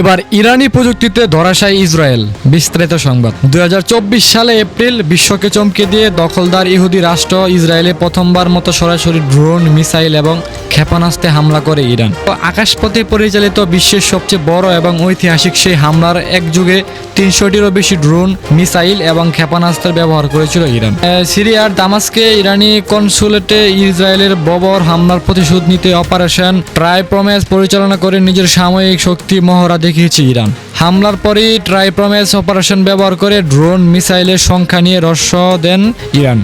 এবার ইরানি প্রযুক্তিতে ধরাশায় ইসরায়েল। বিস্তারিত সংবাদ। দুই হাজার চব্বিশ সালে এপ্রিল বিশ্বকে চমকে দিয়ে দখলদার ইহুদি রাষ্ট্র ইসরায়েলে প্রথমবার মতো সরাসরি ড্রোন, মিসাইল এবং ক্ষেপণাস্ত্রে হামলা করে ইরান। আকাশপথে পরিচালিত বিশ্বের সবচেয়ে বড় এবং ঐতিহাসিক সেই হামলার এক যুগে তিনশোটিরও বেশি ড্রোন, মিসাইল এবং ক্ষেপণাস্ত্র ব্যবহার করেছিল ইরান। সিরিয়ার দামাস্কে ইরানি কনসুলেটে ইসরায়েলের ববর হামলার প্রতিশোধ নিতে অপারেশন ট্রাইপ্রমেস পরিচালনা করে নিজের সাময়িক শক্তি মহড়া দেখিয়েছে ইরান। হামলার পরই ট্রাইপ্রমেস অপারেশন ব্যবহার করে ড্রোন মিসাইলের সংখ্যা নিয়ে রহস্য দেন ইরান।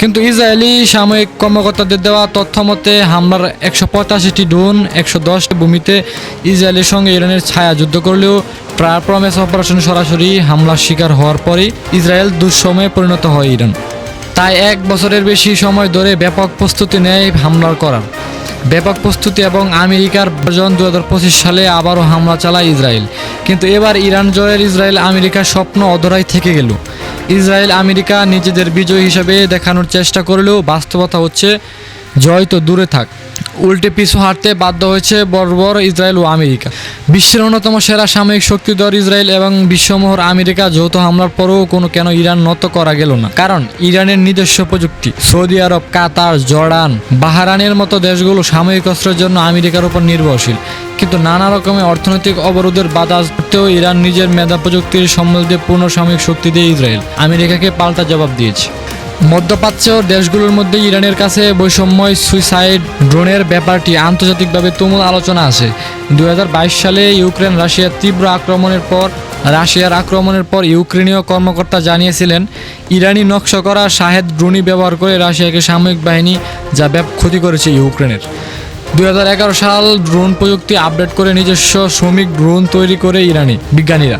কিন্তু ইসরায়েলি সাময়িক কর্মকর্তাদের দেওয়া তথ্য মতে, হামলার একশো পঁচাশিটি ড্রোন একশো দশটি ভূমিতে ইসরায়েলের সঙ্গে ইরানের ছায়া যুদ্ধ করলেও ট্রাইপ্রমেস অপারেশন সরাসরি হামলার শিকার হওয়ার পরই ইসরায়েল দুঃসময়ে পরিণত হয় ইরান। তাই এক বছরের বেশি সময় ধরে ব্যাপক প্রস্তুতি নেয় হামলার করার। ব্যাপক প্রস্তুতি এবং আমেরিকার বর্জন দু সালে আবারও হামলা চালায় ইসরায়েল। কিন্তু এবার ইরান জয়ের ইসরায়েল আমেরিকার স্বপ্ন অধরাই থেকে গেল। ইসরায়েল আমেরিকা নিজেদের বিজয় হিসেবে দেখানোর চেষ্টা করলেও বাস্তবতা হচ্ছে, জয় তো দূরে থাক। উল্টে পিছু হাঁটতে বাধ্য হয়েছে বর্বর ইসরায়েল ও আমেরিকা। বিশ্বের অন্যতম সেরা সাময়িক শক্তিধর ইসরায়েল এবং বিশ্বমোহর আমেরিকা যৌথ হামলার পরেও কোনো কেন ইরান নত করা গেল না। কারণ ইরানের নিজস্ব প্রযুক্তি, সৌদি আরব, কাতার, জর্ডান বাহারানের মতো দেশগুলো সাময়িক অস্ত্রের জন্য আমেরিকার উপর নির্ভরশীল। কিন্তু নানা রকমের অর্থনৈতিক অবরোধের বাধা সত্ত্বেও ইরান নিজের মেধা প্রযুক্তির সম্বল দিয়ে পূর্ণ সাময়িক শক্তি দিয়ে ইসরায়েল আমেরিকাকে পাল্টা জবাব দিয়েছে। মধ্যপ্রাচ্য দেশগুলোর মধ্যে ইরানের কাছে বৈষম্যয় সুইসাইড ড্রোনের ব্যাপারটি আন্তর্জাতিকভাবে তুমুল আলোচনা আছে। দু হাজার বাইশ সালে ইউক্রেন রাশিয়ার তীব্র আক্রমণের পর, রাশিয়ার আক্রমণের পর ইউক্রেনীয় কর্মকর্তা জানিয়েছিলেন, ইরানি নকশা করা শাহেদ ড্রোনই ব্যবহার করে রাশিয়াকে সামরিক বাহিনী যা ব্যাপক ক্ষতি করেছে ইউক্রেনের। দু হাজার এগারো সাল ড্রোন প্রযুক্তি আপডেট করে নিজস্ব শ্রমিক ড্রোন তৈরি করে ইরানি বিজ্ঞানীরা।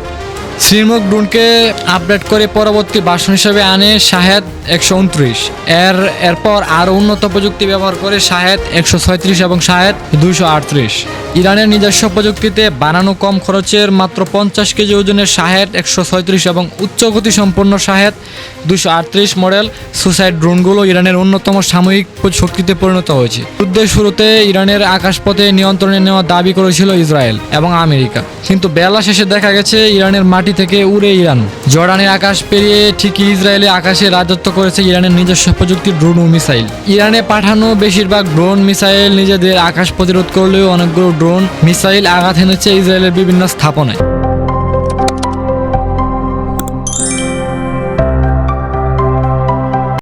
শ্রীমুখ ড্রোনকে আপডেট করে পরবর্তী বাসন হিসেবে আনে শাহেদ একশো উনত্রিশ। এর, এরপর আরও উন্নত প্রযুক্তি ব্যবহার করে শাহেদ একশো ছয়ত্রিশ এবং শাহেদ দুইশো আটত্রিশ। ইরানের নিজস্ব প্রযুক্তিতে বানানো কম খরচের মাত্র পঞ্চাশ কেজি ওজনের শাহেদ একশো ছয়ত্রিশ এবং উচ্চ গতিসম্পন্ন শাহেদ দুশো আটত্রিশ মডেল সুসাইড ড্রোনগুলো ইরানের অন্যতম সাময়িক শক্তিতে পরিণত হয়েছে। যুদ্ধের শুরুতে ইরানের আকাশপথে নিয়ন্ত্রণে নেওয়া দাবি করেছিল ইসরায়েল এবং আমেরিকা। কিন্তু বেলা শেষে দেখা গেছে, ইরানের মাটি থেকে উড়ে ইরান। জর্ডানের আকাশ পেরিয়ে ঠিকই ইসরায়েলে আকাশে রাজত্ব করেছে ইরানের নিজস্ব প্রযুক্তির ড্রোন ও মিসাইল। ইরানে পাঠানো বেশিরভাগ ড্রোন, মিসাইল নিজেদের আকাশ প্রতিরোধ করলেও অনেকগুলো ড্রোন, মিসাইল আঘাত হেনেছে ইসরায়েলের বিভিন্ন স্থাপনায়।